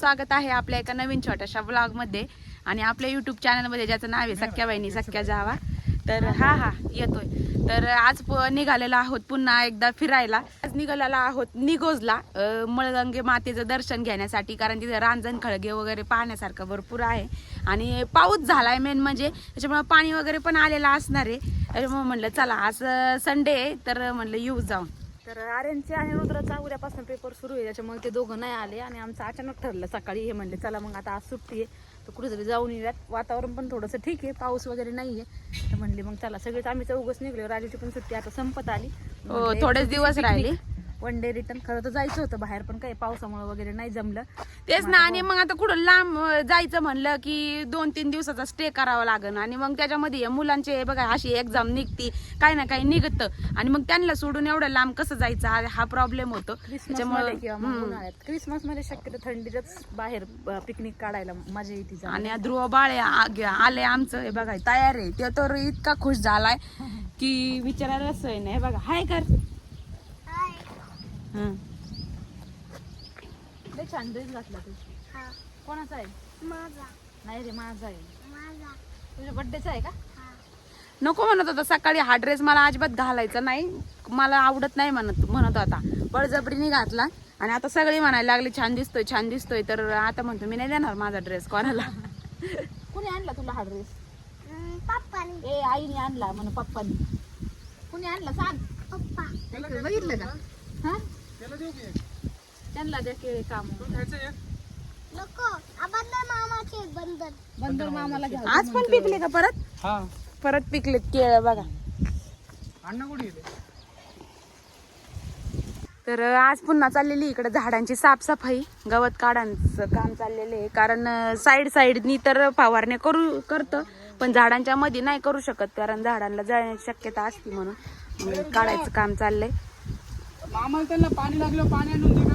स्वागत आहे आपल्या एका नवीन छोट्याशा ब्लॉगमध्ये आणि आपल्या यूट्यूब चॅनलमध्ये ज्याचं नाव आहे सख्या बहिणी सख्या जावा. तर हा हा येतोय. तर आज प- निघालेलो आहोत पुन्हा एकदा फिरायला. आज निघालेलो आहोत निगोजला मळगंगे मातेचं दर्शन घेण्यासाठी कारण तिथे रांजण खळगे वगैरे पाहण्यासारखं भरपूर आहे. आणि पाऊस झालाय मेन म्हणजे त्याच्यामुळे पाणी वगैरे पण आलेलं असणार आहे. त्याच्यामुळे म्हणलं चला आज संडे आहे तर म्हणलं येऊ जाऊन. तर आर्यनचे आणि रुद्राचा उद्यापासून पेपर सुरू आहे. त्याच्यामुळे ते दोघं नाही आले आणि आमचं अचानक ठरलं सकाळी हे म्हणले चला मग आता आज सुट्टी आहे. तर कुठेतरी जाऊन येऊयात. वातावरण पण थोडंसं ठीक आहे. पाऊस वगैरे नाही आहे. तर म्हणले मग चला सगळेच आम्ही चौघच निघलो. राजूची पण सुट्टी आता संपत आली. हो, थोडेच दिवस राहिले. वन डे रिटर्न खरं तर जायचं होतं बाहेर पण काही पावसामुळे वगैरे नाही जमलं. तेच ना आणि मग आता कुठं लांब अं, जायचं म्हणलं की दोन तीन दिवसाचा स्टे करावा लागेल आणि मग त्याच्यामध्ये या मुलांचे हे बघा अशी एक्झाम निघती काही ना काही निघतं. आणि मग त्यांना सोडून एवढं लांब कसं जायचं? हा- हा प्रॉब्लेम होतो. क्रिसमसमध्ये किंवा मग उन्हाळ्यात. क्रिसमसमध्ये शक्यतो थंडीतच बाहेर पिकनिक काढायला मजा येते. आणि ध्रुव बाळे आ- आले आमचं हे बघा तयार आहे. ते तर इतका खुश झालाय की विचारायला सोय नाही. हे बघा हाय कर. लय छान ड्रेस घातला तू. कोणाचा आहे? माझा. नाही रे माझा आहे. माझा. तुझ्या बड्डेचा आहे का? नको म्हणत होता सकाळी हा ड्रेस मला अजिबात घालायचा नाही. मला आवडत नाही म्हणत म्हणत होता. बळजबरीने घातला. आणि आता सगळे म्हणायला लागले छान दिसतोय छान दिसतोय. तर आता म्हणतो मी नाही देणार माझा ड्रेस कोणाला. कुणी आणला तुला हा ड्रेस पप्पानी. ए आईने आणला म्हण पप्पानी. कुणी आणला? सांग. पप्पा. बघितलं का? हा? त्यांना द्या केळे काम. नको अबंदर मामाचे बंधन. बंदर मामाला घ्या आज पण पिकले का परत? हा. परत पिकलेत केळ बघा. अण्णा कुठे गेले? तर आज पुन्हा चाललेली इकडे झाडांची साफसफाई. गवत काढांचं काम चाललेलं आहे. कारण साईड साईडनी तर फवारणी करू करतं. पण झाडांच्या मध्ये नाही करू शकत कारण झाडांना जळण्याची शक्यता असते म्हणून. मग काढायचं काम चाललंय. मामाला त्यांना पाणी लागलं पाणी आणून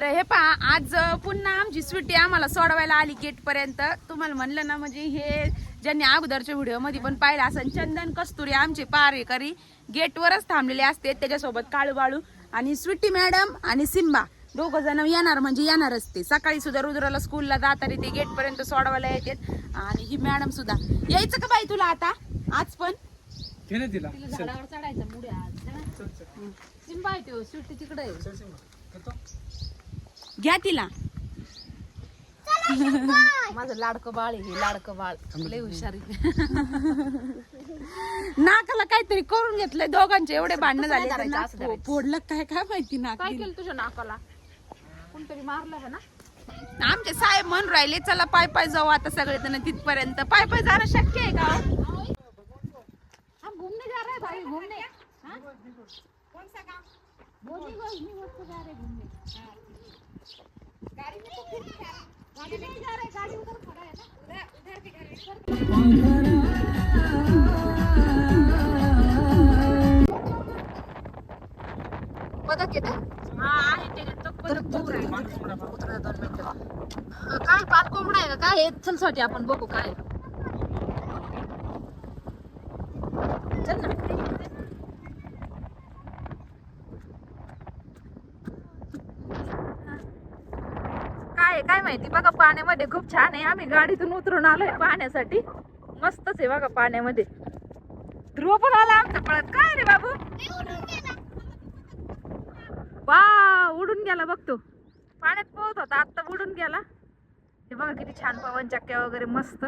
तर हे पहा आज पुन्हा आमची स्वीटी आम्हाला सोडवायला आली गेट पर्यंत तुम्हाला म्हणलं ना म्हणजे हे ज्यांनी अगोदरच्या व्हिडिओमध्ये पण पाहिलं असं चंदन कस्तुरी आमचे पारेकरी गेटवरच थांबलेले असते त्याच्यासोबत काळू बाळू आणि स्वीटी मॅडम आणि सिम्बा. दोघ जण येणार म्हणजे येणारच ते. सकाळी सुद्धा रुद्राला स्कूलला जाताना ते गेट पर्यंत सोडवायला येतात. आणि ही मॅडम सुद्धा. यायचं का बाई तुला आता? आज पण? घे ना तिला. तिला झाडावर चढायचं मुळे आज है? ना? चल. चल सिंबा आहे तो सुट्टी तिकडे आहे. चल सिंबा. करतो. घ्या तिला. माझं लाडकं बाळ आहे हे लाडकं बाळ. लय हुशार. नाकाला काहीतरी करून घेतलंय दोघांचे एवढे भांडणं झाले धरायचं, असं धरायचं. फोडलं काय काय माहिती नाक काय केलं तुझ्या नाकाला? कोणतरी मारलं है ना आमचे साहेब म्हणून राहिले चला पाय पाय जाऊ आता सगळे जण तिथपर्यंत. पाय पाय जाणं शक्य आहे का हो? हम घूमने जा रहे हैं भाई घूमने हाँ? कौन सा काम मोदी को नहीं वो तो जा रहे घूमने गाड़ी में तो फिर नहीं जा रहे गाड़ी में नहीं जा रहे गाड़ी उधर खड़ा है ना उधर उधर भी घर पदक येतं. काय पाच कोंबडा आहे का? काय आहे? चलसाठी आपण बघू काय. चल ना. काय आहे, काय माहिती? बघा पाण्यामध्ये खूप छान आहे. आम्ही गाडीतून उतरून आलोय पाहण्यासाठी. मस्तच आहे बघा पाण्यामध्ये. ध्रुव पण आला आमच्या पळत. काय रे बाबू? वा उडून गेला बघतो पाण्यात पोहत होता. आत्ता उडून गेला. हे बघा किती छान पवन चक्क्या वगैरे मस्त.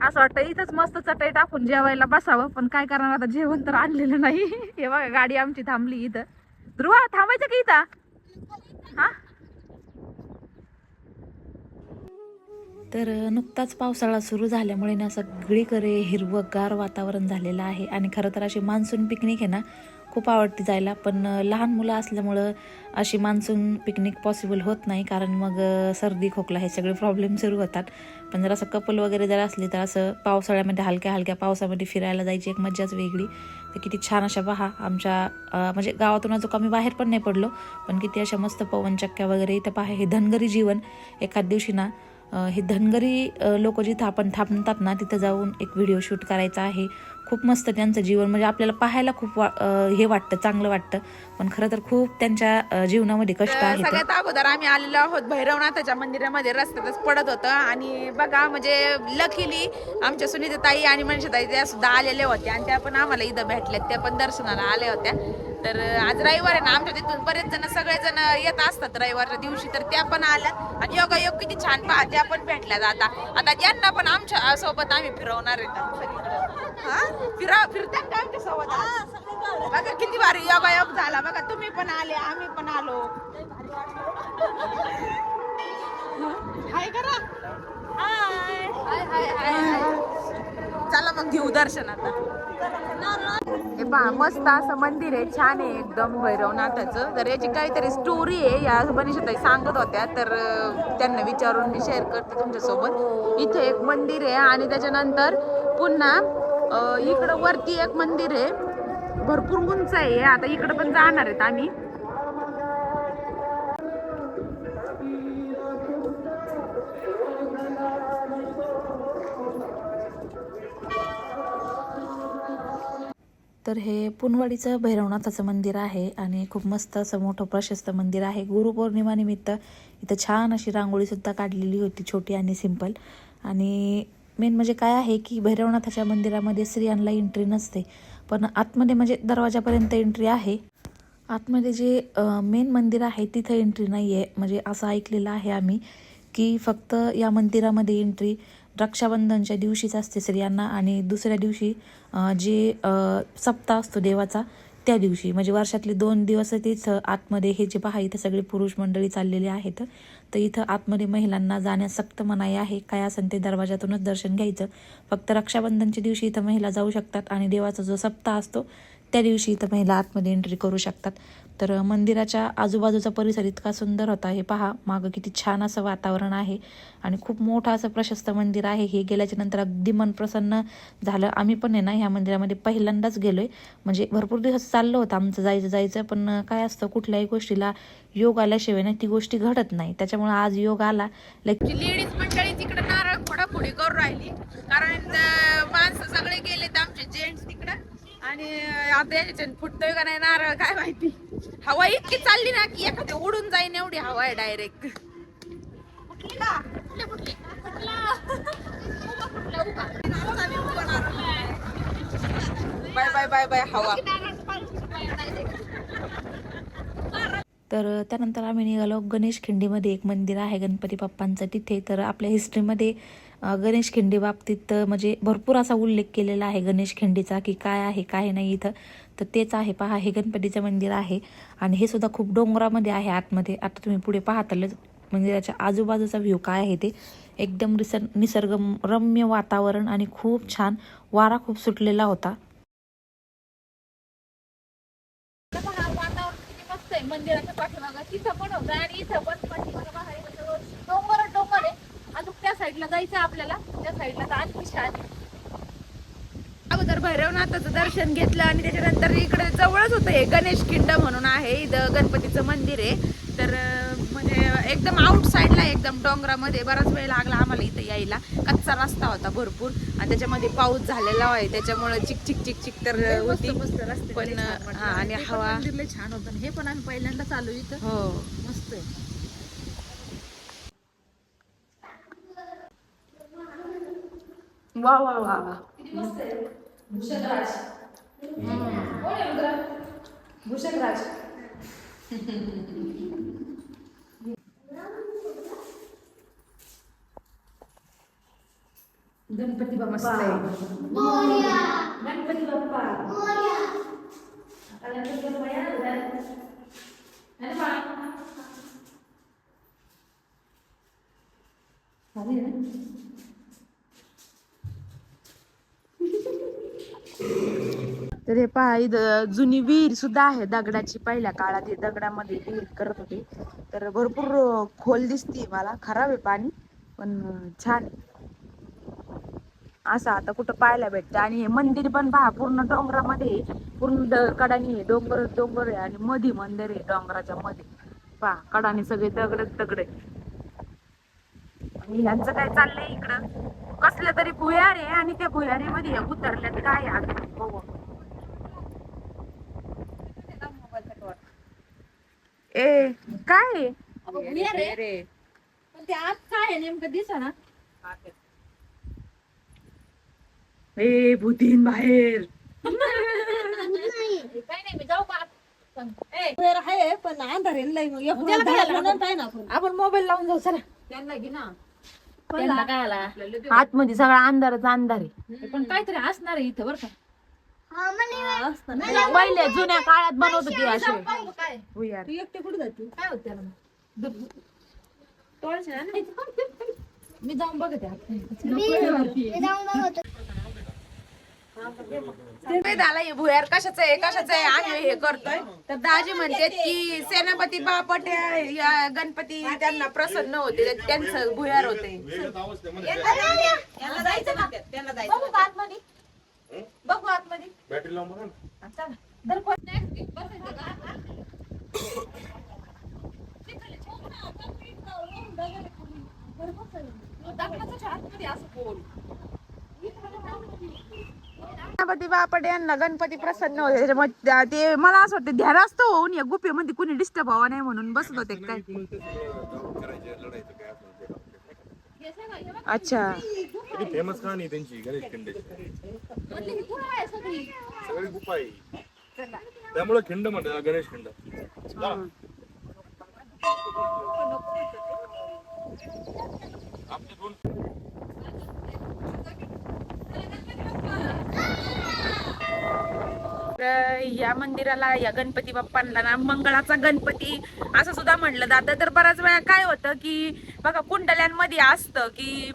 असं वाटतं इथंच मस्त चटई टाकून जेवायला बसावं पण काय करणार? आता जेवण तर आणलेलं नाही. हे बघा गाडी आमची थांबली इथं. ध्रुवा थांबायचं की इथं? हा? तर नुकताच पावसाळा सुरू झाल्यामुळे ना सगळीकडे हिरवंगार वातावरण झालेलं आहे. आणि खरं तर अशी मान्सून पिकनिक आहे ना खूप आवडते जायला. पण लहान मुलं असल्यामुळं अशी मान्सून पिकनिक पॉसिबल होत नाही. कारण मग सर्दी खोकला हे सगळे प्रॉब्लेम सुरू होतात. पण जर असं कपल वगैरे जर असली तर असं पावसाळ्यामध्ये हलक्या हलक्या पावसामध्ये फिरायला जायची एक मज्जाच वेगळी. तर किती छान अशा पहा आमच्या म्हणजे गावातून अजून आम्ही बाहेर पण नाही पडलो. पण किती अशा मस्त पवनचक्क्या वगैरे इथं पहा हे धनगरी जीवन. एखाद दिवशी ना हे धनगरी लोक जिथं आपण थांबतात ना तिथं जाऊन एक व्हिडिओ शूट करायचा आहे. खूप मस्त त्यांचं जीवन म्हणजे आपल्याला पाहायला खूप वा हे वाटतं चांगलं वाटतं. पण खरं तर खूप त्यांच्या जीवनामध्ये कष्ट आहेत. सगळ्यात अगोदर आम्ही आलेलो आहोत भैरवनाथाच्या मंदिरामध्ये रस्त्यातच पडत होतं. आणि बघा म्हणजे लकीली आमच्या सुनीता ताई आणि ताई त्या सुद्धा आलेल्या होत्या. आणि त्या पण आम्हाला इथं भेटल्यात. त्या पण दर्शनाला आल्या होत्या. तर आज रविवार आहे ना आमच्या तिथून बरेच जण सगळेजण येत असतात रविवारच्या दिवशी तर त्या पण आल्या. आणि योगा योग किती छान पहा त्या पण भेटल्या आता आता त्यांना पण आमच्यासोबत आम्ही फिरवणार आहेत सगळीकडे हा? फिरा फिरतात का आमच्यासोबत बघा किती भारी योगायोग झाला. बघा तुम्ही पण आले आम्ही पण आलो. हाय करा. हाय हाय. हाय हाय. चला मग घेऊ दर्शन आता. हे पहा मस्त असं मंदिर आहे छान आहे एकदम भैरवनाथाचं. तर याची काहीतरी स्टोरी आहे या बनिषताई सांगत होत्या तर त्यांना विचारून मी शेअर करते तुमच्यासोबत. इथे एक मंदिर आहे आणि त्याच्यानंतर पुन्हा इकडं वरती एक मंदिर आहे. भरपूर उंच आहे आता इकडं पण जाणार आहेत आम्ही. तर हे पुनवाडीचं भैरवनाथाचं मंदिर आहे आणि खूप मस्त असं मोठं प्रशस्त मंदिर आहे. गुरुपौर्णिमानिमित्त इथं छान अशी रांगोळीसुद्धा काढलेली होती छोटी आणि सिंपल. आणि मेन म्हणजे काय आहे की भैरवनाथाच्या मंदिरामध्ये स्त्रियांना एंट्री नसते पण आतमध्ये म्हणजे दरवाजापर्यंत एंट्री आहे. आतमध्ये जे मेन मंदिर आहे तिथं एंट्री नाही आहे म्हणजे असं ऐकलेलं आहे आम्ही की फक्त या मंदिरामध्ये एंट्री रक्षाबंधनच्या दिवशीच असते स्त्रियांना आणि दुसऱ्या दिवशी जे सप्ताह असतो देवाचा त्या दिवशी. म्हणजे वर्षातले दोन दिवस तिथं आतमध्ये. हे जे पहा इथं सगळे पुरुष मंडळी चाललेले आहेत. तर इथं आतमध्ये महिलांना जाण्यास सक्त मनाई आहे. काय असेल ते दरवाजातूनच दर्शन घ्यायचं. फक्त रक्षाबंधनच्या दिवशी इथं महिला जाऊ शकतात आणि देवाचा जो सप्ताह असतो त्या दिवशी इथं महिला आतमध्ये एंट्री करू शकतात. तर मंदिराच्या आजूबाजूचा परिसर इतका सुंदर होता. हे पहा मागं किती छान असं वातावरण आहे आणि खूप मोठं असं प्रशस्त मंदिर आहे. हे गेल्याच्यानंतर अगदी मन प्रसन्न झालं. आम्ही पण आहे ना ह्या मंदिरामध्ये पहिल्यांदाच गेलो आहे म्हणजे भरपूर दिवस चाललं होतं आमचं जायचं जायचं पण काय असतं कुठल्याही गोष्टीला योग आल्याशिवाय ना ती गोष्टी घडत नाही. त्याच्यामुळे आज योग आला. लाईक लेडीज मंडळी तिकडे नारळ फोडाफोडी करून राहिली. कारण माणसं सगळे गेले आमचे जेंट्स तिकडं. आणि आता फुटतोय का नाही नारळ काय माहिती. हवा इतकी चालली ना की एखादी उडून जाईन एवढी हवा आहे डायरेक्ट फुटली का? फुटले फुटले. बाय बाय बाय बाय हवा. तर त्यानंतर आम्ही निघालो गणेश खिंडीमध्ये. एक मंदिर आहे गणपती बाप्पांचं. तिथे तर आपल्या हिस्ट्रीमध्ये गणेश खिंडी बाबतीत म्हणजे भरपूर असा उल्लेख केलेला आहे गणेश खिंडीचा की काय आहे काय नाही इथं. तर तेच आहे पहा हे गणपतीचं मंदिर आहे आणि हे सुद्धा खूप डोंगरामध्ये आहे आतमध्ये. आता तुम्ही पुढे पाहतालच मंदिराच्या आजूबाजूचा व्ह्यू काय आहे ते. एकदम रिसर निसर्ग रम्य वातावरण आणि खूप छान वारा खूप सुटलेला होता. मंदिराच्या पाठीमागं तिथं पण होतं आणि इथं पण पाठीमागं बाहेर इथं सगळं डोंगर डोंगर आहे अजून त्या साईडला जायचं आपल्याला. त्या साईडला तर आणखी छान. अगोदर भैरवनाथाचं दर्शन घेतलं आणि त्याच्यानंतर इकडे जवळच होतं हे गणेश खिंड म्हणून आहे. इथं गणपतीचं मंदिर आहे. तर म्हणजे एकदम आउट साईडला एकदम डोंगरामध्ये. बराच वेळ लागला आम्हाला इथं यायला. कच्चा रस्ता होता भरपूर. आणि त्याच्यामध्ये पाऊस झालेला आहे. त्याच्यामुळे चिक चिक चिक चिक तर होती. पण आणि हवा. छान होतं. हे पण आम्ही पहिल्यांदा चालू इथं. हो. मस्त आहे. Uau, uau, uau. E você? Bucha grátis. Hum. Olha, André. Bucha grátis. Dan stay. Moria. Dan peti. Moria. Kalian peti bapak dan dan apa? Kalian. तर हे पहा इथं जुनी विहीर सुद्धा आहे दगडाची. पहिल्या काळात हे दगडामध्ये विहीर करत होते. तर भरपूर खोल दिसते मला. खराब आहे पाणी पण छान. आहे असं आता कुठं पाहायला भेटतं. आणि हे मंदिर पण पहा पूर्ण डोंगरामध्ये आहे. पूर्ण कडाने कडानी आहे डोंगर डोंगर आहे. आणि मधी मंदिर आहे डोंगराच्या मध्ये पहा कडाने सगळे दगड दगड आणि ह्यांचं काय चाललंय इकडं? कसलं तरी भुयार आहे आणि त्या भुयारीमध्ये हे उतरल्यात काय आहे? बघू. ए काय? आहे? पण ते आत काय आहे नेमकं? दिसा ना. ए भूतीन बाहेर. काय नाही मी जाऊ का आत? पण, ए, आहे पण अंधार आहे लय मग. एक वेळ म्हणत आहे ना आपण. आपण मोबाईल लावून जाऊ चला. त्यांना घे ना. त्यांना काय आला? आतमध्ये सगळा अंधारच अंधार आहे. पण काहीतरी असणार आहे इथं बरं का. पहिले जुन्या काळात बनवत होती असे काय? भुयार तू एकटे कुठे जाते? काय होत त्याला? मग? टॉर्च आहे ना? मी जाऊन बघते. हे भुयार कशाचं आहे? कशाचं आहे? आम्ही हे करतोय. तर दाजी म्हणते की सेनापती बापट या गणपती त्यांना प्रसन्न होते. त्यांचं भुयार होते. बघू आतमध्ये. बॅटरी लावून बघा ना. चला. दर कोण नाही, बसायचं का? दगडाच्या आतमध्ये असं बोल. गणपती बापट यांना गणपती प्रसन्न होते. त्याच्यामुळे त्या- ते मला असं वाटतं ध्यानास्त होऊन या गुफेमध्ये कुणी डिस्टर्ब व्हावं नाही म्हणून बसत होते काय? अच्छा. फेमस कहाणी आहे त्यांची गणेश खिंडेची सगळी. गुफा आहे. त्यामुळे खिंड म्हणतात गणेश खिंड. जा. आपले दोन तर या मंदिराला या गणपती बाप्पांना ना मंगळाचा गणपती असं सुद्धा म्हटलं जातं. तर बऱ्याच वेळा काय होतं की बघा कुंडल्यांमध्ये असतं की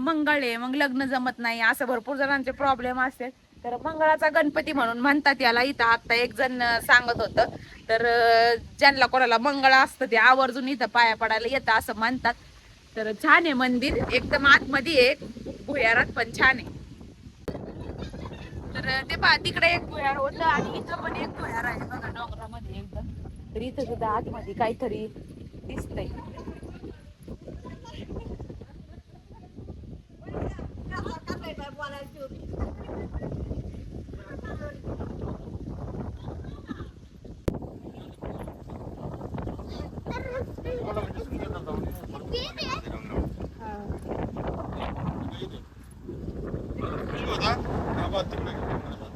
मंगळ आहे मग लग्न जमत नाही असं भरपूर जणांचे प्रॉब्लेम असतात. तर मंगळाचा गणपती म्हणून म्हणतात याला. इथं आता एक जण सांगत होतं. तर ज्यांना कोणाला मंगळ असतं ते आवर्जून इथं पाया पडायला येतं असं म्हणतात. तर छान आहे मंदिर. एकदम आतमध्ये आहे. भुयारात पण छान आहे. तर ते पहा तिकडे एक भुयार होतं आणि इथं पण एक भुयार आहे बघा डोंगरामध्ये एकदम. तर इथं सुद्धा आतमध्ये काहीतरी दिसतंय.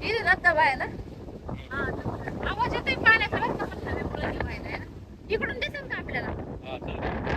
इथे धबधबा आहे ना? आवाज येतोय पाण्याचा हे इकडून दिसेल का आपल्याला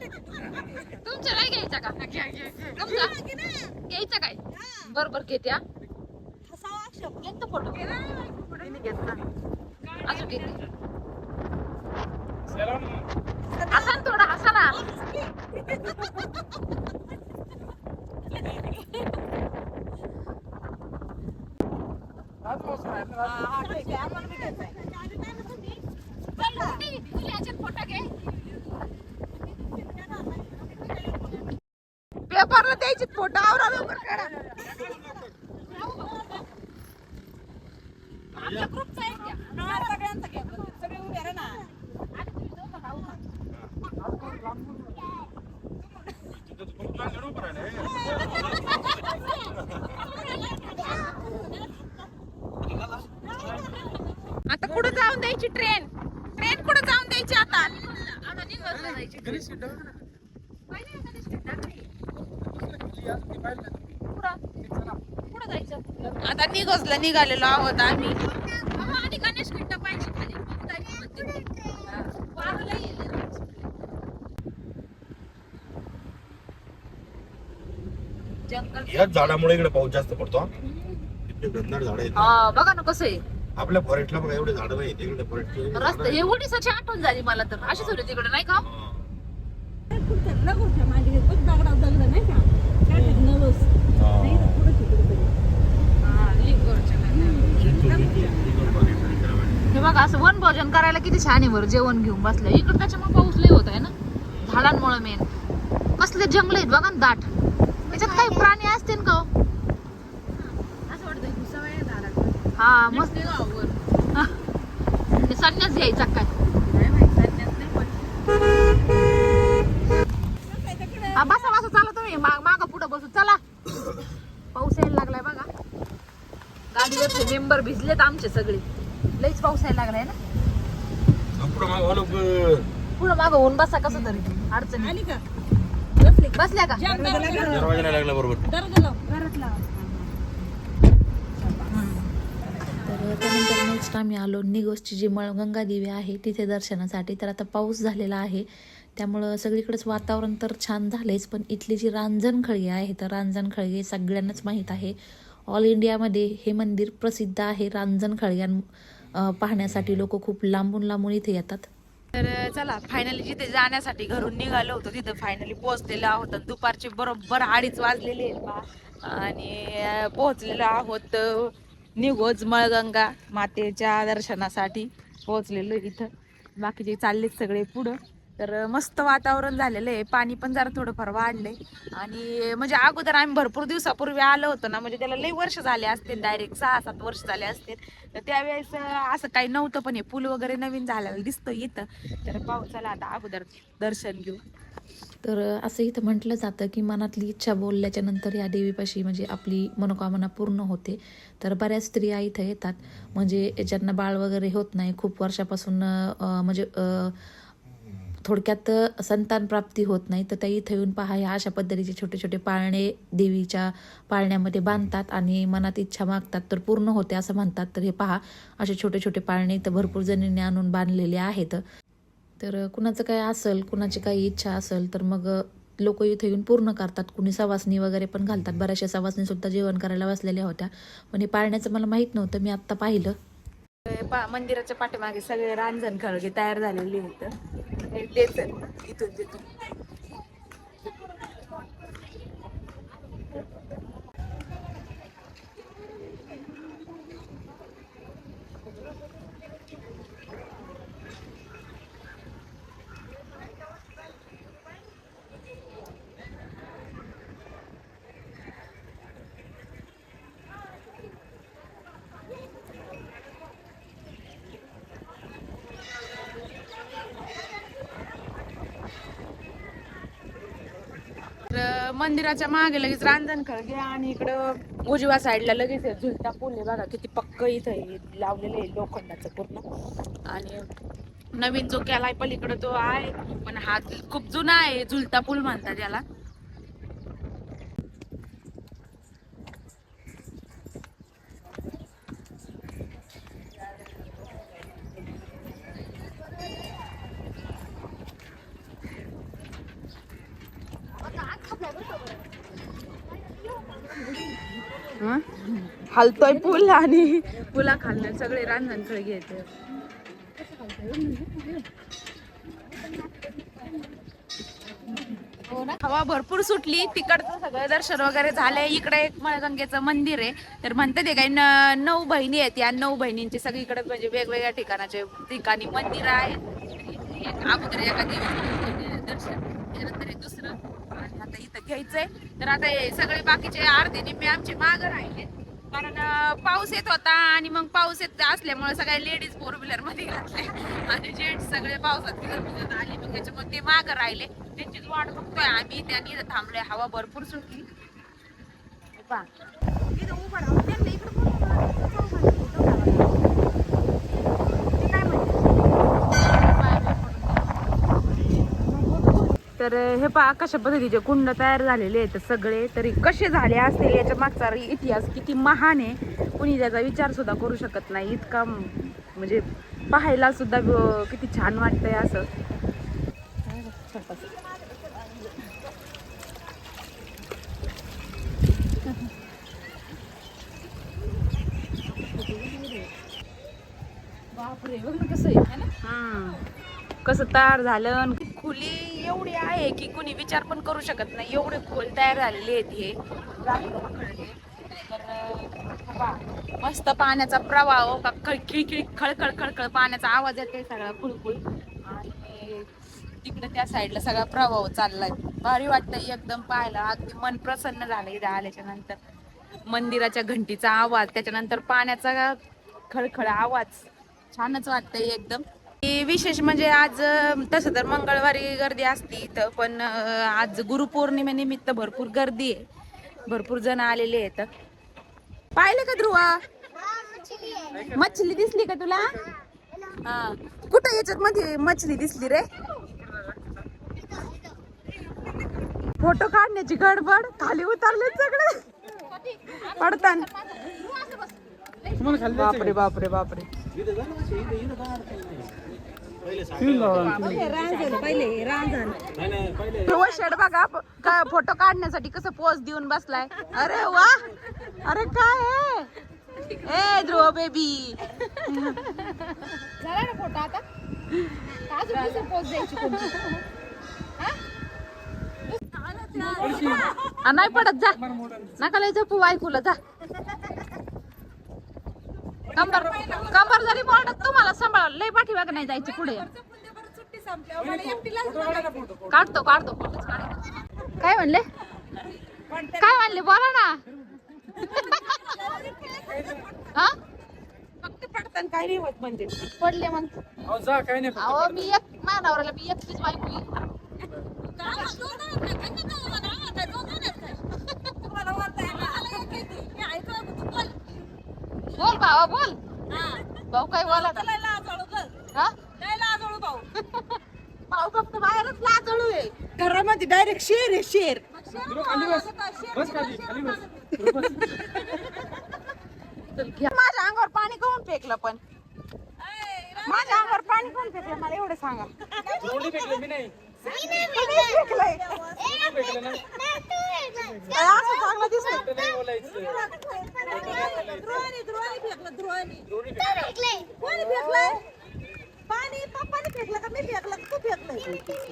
तुमच्या नाही घ्यायचा का तुमचा घ्यायचा काय बरोबर घेत्या. घेतो फोटो. अजून घेते हसा ना थोडा हसा ना. फोटो घे. पेपरला द्यायचे फोटो. आवरा लवकर काढा. आता कुठं जाऊन द्यायची ट्रेन ट्रेन कुठं जाऊन द्यायची आता? आता निघत जायची. कुठं? जायचं आता निघसला निघालेलो आहोत आम्ही अहो, आणि गणेश खिंड पाहिजे खाली मग जायचं म्हणते. वारं लई आहे. जंगल याच झाडामुळे इकडे पाऊस जास्त पडतो हा. घनदाट झाड आहेत हा बघा ना कसं आहे. आपल्या फॉरेस्टला बघा एवढे झाड नाही इकडे फॉरेस्ट रस्ता हे ओडिसाची आठवण झाली मला तर. अशीच होती तिकडे नाही का? तिकडे. हे बघा असं वन भोजन करायला किती छान आहे बरं जेवण घेऊन बसलं. इकडं त्याच्यामुळे पाऊस लय होत आहे ना. झाडांमुळे मेन कसले जंगल आहेत बघा ना दाट. त्याच्यात काही प्राणी असतील का हो? असं वाटतं हा मस्त. ते गावावर ते संन्यास घ्यायचा काय? नाही माहिती संन्यास नाही पण. हा बसा बसा चला तुम्ही. माग माग पुढं बसू. चला. पाऊस यायला लागलाय बघा. गाडीवरचे मेंबर भिजलेत आमचे सगळे. लईच पाऊस यायला लागलाय ना. पुढं मागं. पुढं माग होऊन बसा कसं तरी. अडचणी आली का? बसली का? बसल्या का? जाम दरवाजा लाव. दरवाजा नाही लागला बरोबर. दरवाजा लाव. तर त्यानंतर नेक्स्ट आम्ही आलो. निगोसची जी मळगंगा देवी आहे तिथे दर्शनासाठी. तर आता पाऊस झालेला आहे. त्यामुळं सगळीकडेच वातावरण तर छान झालेच पण इथली जी रांजणखळी आहे तर रांजणखळी सगळ्यांनाच माहीत आहे. ऑल इंडियामध्ये हे मंदिर प्रसिद्ध आहे. रांजणखळी आणि अं, पाहण्यासाठी लोक खूप लांबून लांबून इथे येतात. तर चला फायनली जिथे जाण्यासाठी घरून निघालो होतो तिथं फायनली पोहोचलेलो आहोत आणि दुपारचे बरोबर अडीच वाजलेले बा. आणि पोहोचलेलो आहोत निघोज मळगंगा मातेच्या दर्शनासाठी. पोहोचलेलो इथं. बाकीचे चाललेत सगळे पुढं. तर मस्त वातावरण झालेलं आहे. पाणी पण जरा थोडंफार वाढलंय. आणि म्हणजे अगोदर आम्ही भरपूर दिवसापूर्वी आलो होतो ना म्हणजे त्याला लई वर्ष झाले असतील डायरेक्ट सहा सात वर्ष झाले असतील. तर त्यावेळेस असं काही नव्हतं पण हे पूल वगैरे नवीन झालेलं दिसतं इथं. तर पावसाला आता अगोदर दर्शन घेऊ. तर असं इथं म्हटलं जातं की मनातली इच्छा बोलल्याच्या नंतर या देवीपाशी म्हणजे आपली मनोकामना पूर्ण होते. तर बऱ्याच स्त्रिया इथं येतात. म्हणजे ज्यांना बाळ वगैरे होत नाही खूप वर्षापासून म्हणजे थोडक्यात संतानप्राप्ती होत नाही तर त्या इथं येऊन पहा ह्या अशा पद्धतीचे छोटे छोटे पाळणे देवीच्या पाळण्यामध्ये बांधतात आणि मनात इच्छा मागतात तर पूर्ण होते असं म्हणतात. तर हे पहा असे छोटे छोटे पाळणे इथं भरपूर जणींनी आणून बांधलेले आहेत. तर कुणाचं काय असेल कुणाची काही इच्छा असेल तर मग लोक इथे येऊन पूर्ण करतात. कुणी सवासणी वगैरे पण घालतात. बऱ्याचशा सवासणी सुद्धा जेवण करायला बसलेल्या होत्या. पण हे पाळण्याचं मला माहीत नव्हतं मी आत्ता पाहिलं. पा मंदिराच्या पाठीमागे सगळे रांजण खळगे तयार झालेले होतं. तेच आहे, इथून. तिथून तर मंदिराच्या मागे लगेच रांजण खळगे आणि इकडं उजव्या साईडला लगेच आहे झुलता पूल आहे बघा किती पक्क इथं आहे लावलेलं आहे लोखंडाचं पूर्ण. आणि नवीन जो केलाय पलीकडे तो आहे पण हा खूप जुना आहे झुलता पूल म्हणतात याला. हलतोय पूल आणि पुला खालनं सगळे रांजण खळगे येते हवा भरपूर सुटली. तिकडचं सगळं दर्शन वगैरे झालंय. इकडे एक मळगंगेचं मंदिर आहे. तर म्हणतात ते काही नऊ बहिणी आहेत. या नऊ बहिणींचे सगळीकडे म्हणजे वेगवेगळ्या ठिकाणाचे ठिकाणी मंदिर आहेत. अगोदर एका दर्शन त्यानंतर दुसरं आता इथं घ्यायचंय. तर आता हे सगळे बाकीचे अर्धे निम्मे आमचे मागं राहिले. कारण पाऊस येत होता आणि मग पाऊस येत असल्यामुळे सगळ्या लेडीज फोर व्हीलरमध्ये घातले. आणि जेंट्स सगळे पावसात भिजत आले. मग त्याच्यामुळे ते मागं राहिले. त्यांचीच वाट बघतोय आम्ही. त्यांनी इथं थांबलोय. हवा भरपूर सुटली. हे इथं उभं राहून. त्यांना बोलवा ना. फोटो काढायला. ते काय म्हणते? तर हे पहा कशा पद्धतीचे कुंड तयार झालेले आहेत. सगळे तरी कसे झाले असतील याच्या मागचा इतिहास किती महान आहे कुणी त्याचा विचार सुद्धा करू शकत नाही. इतका म्हणजे पाहायला सुद्धा किती छान वाटतंय असं. बापरे बघ ना कसं आहे ना. कसं तयार झालं आणि खुली एवढी आहे की कुणी विचार पण करू शकत नाही. एवढे खोल तयार झालेले आहेत हे. तर मस्त पाण्याचा प्रवाह हो का? खळ खिळखिळ खळखळ खळखळ पाण्याचा आवाज येते सगळा खुळखुळ आणि तिकडे त्या साईडला सगळा प्रवाह चाललाय. भारी वाटतंय एकदम पाहायला. अगदी मन प्रसन्न झालं इथे आल्याच्यानंतर मंदिराच्या घंटीचा आवाज त्याच्यानंतर पाण्याचा खळखळ आवाज. छानच वाटतंय एकदम. विशेष म्हणजे आज तसं तर मंगळवारी गर्दी असती इथं पण आज गुरुपौर्णिमेनिमित्त भरपूर गर्दी आहे. भरपूर जण आलेले आहेत. पाहिले का ध्रुवा? मछली दिसली का तुला? हा. कुठं याच्यात मध्ये मछली दिसली रे? फोटो काढण्याची गडबड खाली उतरले सगळे. पडतान. बापरे बापरे बापरे. बघा प- का फोटो काढण्यासाठी कसं पोज देऊन बसलाय. अरे वा! अरे काय आहे ए ध्रुव बेबी झाला ना फोटो आता? द्यायची नाही पडत जा. नका लय झोपू ऐकूला जा. कंबर कंबर जरी मोडत तुम्हाला सांभाळ लय पाठीमाग नाही जायची पुढे. काढतो काढतो फोटोच काढतो काय म्हणले? काय म्हणले? बोला ना. हा? फक्त पडताना काय नाही होत म्हणजे. पडले मग. अहो, जा काही नाही अहो मी एक मानावरला मी एकटीच बायको आहे. बोल. भावा बोल. भाऊ काय बोला हा? भाऊ. फक्त बाहेरच लाजळू आहे. घरामध्ये डायरेक्ट शेर आहे शेर. ध्रुव, खाली बस बस खाली खाली बस. माझ्या अंगावर पाणी कोण फेकलं पण? माझ्या अंगावर पाणी कोण फेकलं? मला एवढं सांगा. फेकलं मी नाही.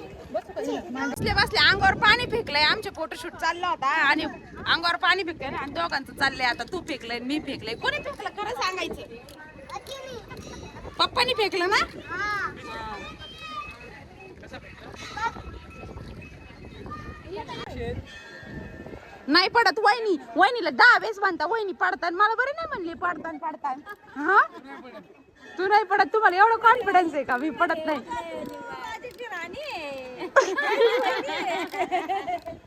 बसले बसले. अंगावर पाणी फेकलंय. आमचे फोटोशूट चालला होता आणि अंगावर पाणी फेकलंय आणि दोघांचं चाललंय आता. तू फेकलंय मी फेकलंय. कोणी फेकलं? खरं सांगायचं पप्पानी फेकलं ना? नाही पडत वहिनी वहिनीला दहा वेळेस म्हणता वहिनी पडतात मला बरे नाही म्हणली पडतान पडतान. हा? तू नाही पडत तुम्हाला एवढं कॉन्फिडन्स आहे का? मी पडत नाही.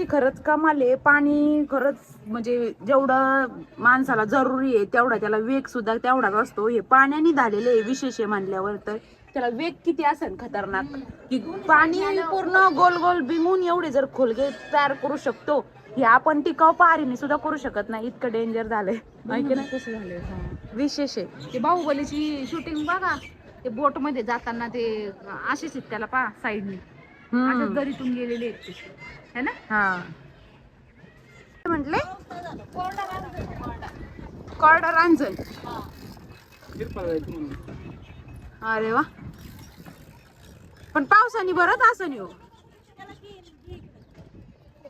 पाण्याची खरंच कमाल आहे. पाणी खरंच म्हणजे जेवढं माणसाला जरुरी आहे तेवढा त्याला वेग सुद्धा तेवढाच असतो. हे पाण्याने झालेले आहे विशेष आहे मानल्यावर तर. त्याला वेग किती असेल खतरनाक? की पाणी पूर्ण गोल गोल बिंगून एवढे जर खोलगे तयार करू शकतो हे आपण टिकाव पारीने सुद्धा करू शकत नाही. इतकं डेंजर झालंय. माहिती ना कसं विशेष आहे. ते बाहुबलीची शूटिंग बघा. ते बोटमध्ये जाताना ते असेच आहेत त्याला पा साईडने. दरीतून गेलेले आहेत ते. है ना? हा। म्हटले? कॉर्डर रांजण। अरे वा। पण पावसाने बरंच असं हो?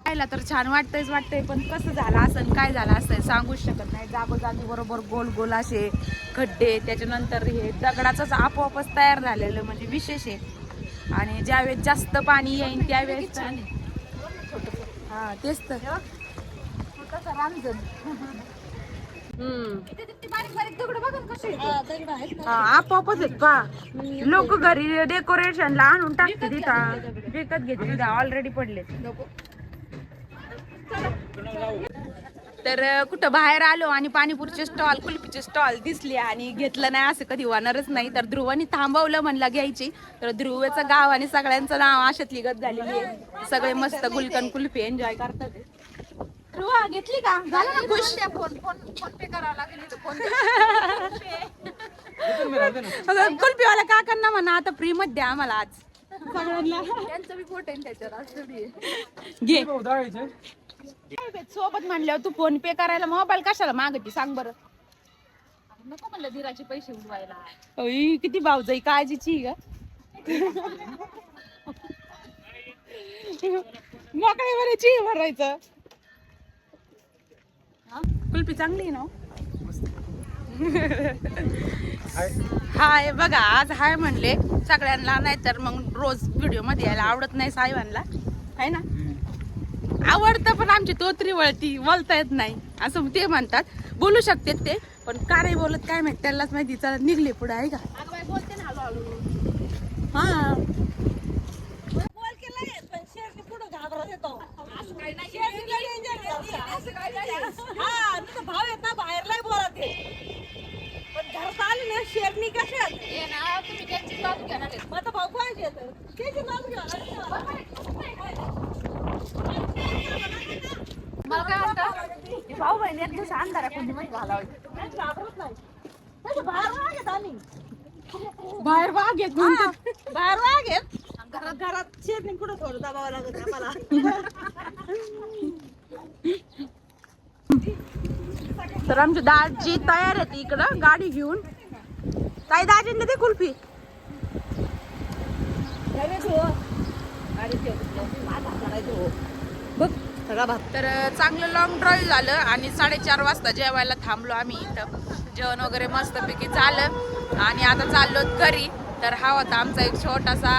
खायला तर छान वाटतंयच वाटतंय पण कसं झालं असं काय झालं असं सांगूच शकत नाही. जागोजागी बरोबर गोल गोल असे खड्डे त्याच्यानंतर हे दगडाचंच आपोआपच तयार झालेलं म्हणजे विशेष आहे. आणि ज्यावेळेस जास्त पाणी येईल त्यावेळेस हा तेच तर. छोटंसं रांजण हम्म. बारीक बारीक दगड बघा ना कसे आहेत. हा, आपोआपच आहेत पा लोक घरी डेकोरेशनला आणून टाकते तिथं. विकत घेते तिथं. ऑलरेडी पडले तर कुठं बाहेर आलो आणि पाणीपुरीचे स्टॉल कुल्फीचे स्टॉल दिसले आणि घेतलं नाही असं कधी होणारच नाही. तर ध्रुवानी थांबवलं म्हणला घ्यायची. तर ध्रुवेचं गाव आणि सगळ्यांचं नाव आशातली गत झालेली आहे. सगळे मस्त गुलकन कुल्फी एन्जॉय करतात. ध्रुवा घेतली का? झालं ना खुश? फोन फोन फोन पे करावा लागेल फोन मी राहते ना अगं, कुल्फीवाल्या काकांना म्हणा आता फ्री मध्ये आम्हाला आज. सगळ्यांना. त्यांचं बी फोटो त्याच्यावर. घे. सोबत म्हणल्यावर तू फोन पे करायला मोबाईल कशाला मागती? सांग बरं. नको म्हणलं धीराचे पैसे उडवायला. ओई, किती भाऊजाई काळजीची ग. मोकळे भरायची. भरायचं कुल्फी चांगली आहे ना हो? हाय. बघा आज हाय म्हणले सगळ्यांना नाही तर मग रोज व्हिडिओमध्ये यायला आवडत नाही साहेबांना. आहे ना? आवडतं पण आमची तोतरी वळती बोलता येत नाही. असं ते म्हणतात. बोलू शकते ते पण का नाही बोलत काय माहिती त्यालाच माहिती चला निघले पुढे आहे का? अगं बाई बोलते ना हळूहळू. हा. ये ना तुम्ही त्यांची बाजू घेणार आहेत. मला काय वाटतं भाऊ बहिणी एक दिवस अंधारा कोणी मध्ये घालावं बाहेर वाघ येत बाहेर वाघ येत घरात घरात शेरणी कुठं थोडं दबावं लागत आम्हाला? तर आमची दाजी तयार आहे इकडं गाडी घेऊन. ताई दाजींनी ते कुल्फी. बघ सगळा भात. तर चांगलं लॉंग ड्राईव्ह झालं आणि साडेचार वाजता जेवायला थांबलो आम्ही इथं. जेवण वगैरे मस्तपैकी झालं. आणि आता चाललो घरी. तर हा होता आमचा एक छोटासा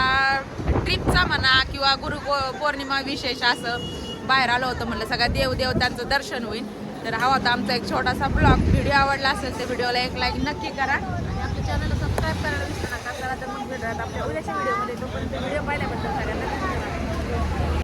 ट्रिपचा म्हणा किंवा गुरु पौर्णिमा विशेष असं. बाहेर आलो होतं म्हणलं सगळ्या देव देवतांचं दर्शन होईल. तर हा होता आमचा एक छोटासा ब्लॉग व्हिडिओ आवडला असेल तर व्हिडिओला एक लाईक नक्की करा. आणि आपल्या चॅनलला सबस्क्राईब करायला विसरू नका. चला तर मग भेटूयात आपल्या उद्याच्या व्हिडिओमध्ये तोपर्यंत व्हिडिओ पाहिल्याबद्दल सगळ्यांना